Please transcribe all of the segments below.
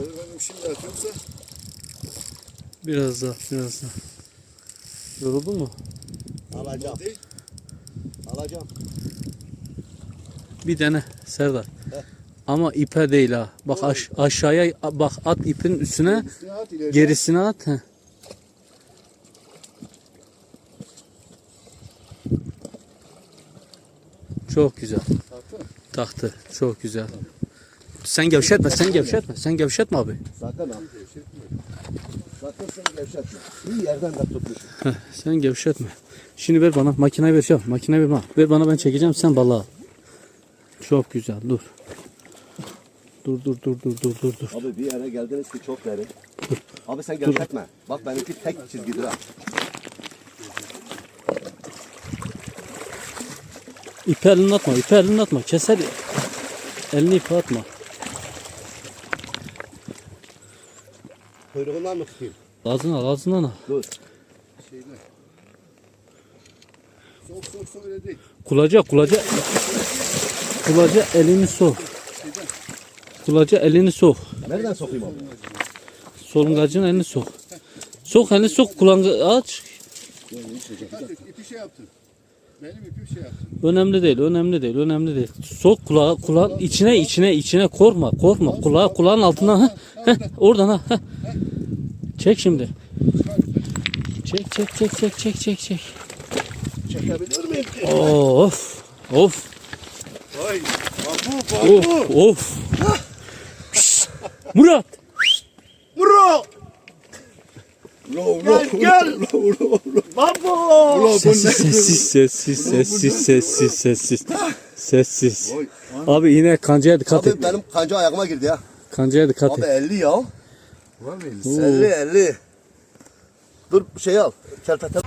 Olur benim şimdi atıyorsa Biraz daha, biraz daha. Yoruldun mu? Alacağım. değil. Alacağım. Bir dene Serdar. Ama ipe değil ha. Bak aş- aşağıya bak at ipin üstüne Üstüne at gerisine at. Heh. Çok güzel. Taktı? Taktı. Çok güzel. Sen gevşetme, sen gevşetme. Sen gevşetme abi. Sakın ha. Sakın sen gevşetme. İyi yerden de tutmuşum. Heh, sen gevşetme. Şimdi ver bana. Makineyi ver. Şey, makineyi ver bana. Ver bana ben çekeceğim. Sen balığı al. Çok güzel. Dur. Dur dur dur dur dur dur dur. Abi bir yere geldiniz ki çok derin. Abi sen gevşetme. Bak benimki tek çizgidir ha. İpi elini atma. ipi elini atma. Keser. Elini ipi atma. Kuyruğundan mı tutayım? Ağzına al. Ağzından al. Dur. Şeyde. Sok sok sok öyle değil. Kulaca kulaca. Kulaca elini sok. Kulaca elini sok. Nereden sokayım abi? Solungacın elini sok. Sok elini sok. Kulağını aç. İpi şey yaptın. Benim ipim şey yaptın. Önemli değil, önemli değil, önemli değil. Sok kulağı, kulağın içine, içine, içine korkma, korkma. Kulağı, kulağın altına, ha, heh, oradan ha. heh. Çek şimdi. Çek, çek, çek, çek, çek, çek, çek. Çekebilir miyim ki? Of, of, Vay. Babu of, of. Pişt, Murat. Bro! Lo Gel gel! Babo! Sessiz, sessiz, sessiz, sessiz, sessiz, sessiz. Sessiz. Oy. Abi yine kancaya dikkat et. Abi benim kanca ayağıma girdi ya. Kancaya dikkat Abi et. 50 ya. Var mı eliniz? Oo. 50 50. Dur şey al. Kertetel.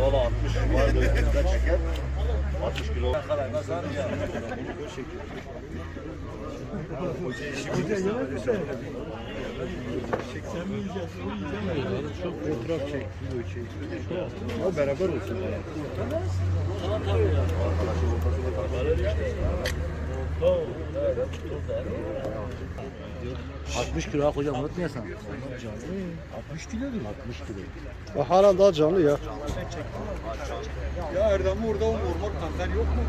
Valla 60 var böyle çeker. 60 kilo. beraber olsun. 60 kilo hocam unutmayasın. 60 kilo değil 60 kilo. Hala daha canlı ya. Ya Erdem orada o normal kantar yok mu?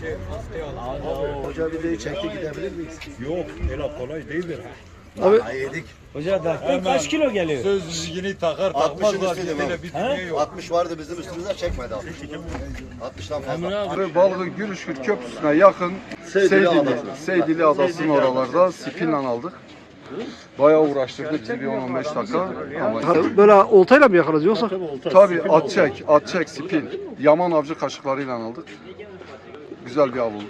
Şey hastaya al. Hoca videoyu çekti gidebilir miyiz? Yok öyle kolay değildir. Abi yedik. Hoca dakika kaç kilo geliyor? Söz yine takar 60'ın takmaz var. üstüydü Böyle abi. bir dünya yok. 60 vardı bizim üstümüze çekmedi 60. 60'tan fazla. Balığı Gürüşkürt Köprüsü'ne yakın Seydili Seydili, Adası. Seydili Adası'nın oralarda spinle aldık. Bayağı uğraştırdı bizi bir 10-15 dakika ama Böyle oltayla mı yakaladınız yoksa? tabii at çek, at çek spin. Yaman avcı kaşıklarıyla aldık. Güzel bir av oldu.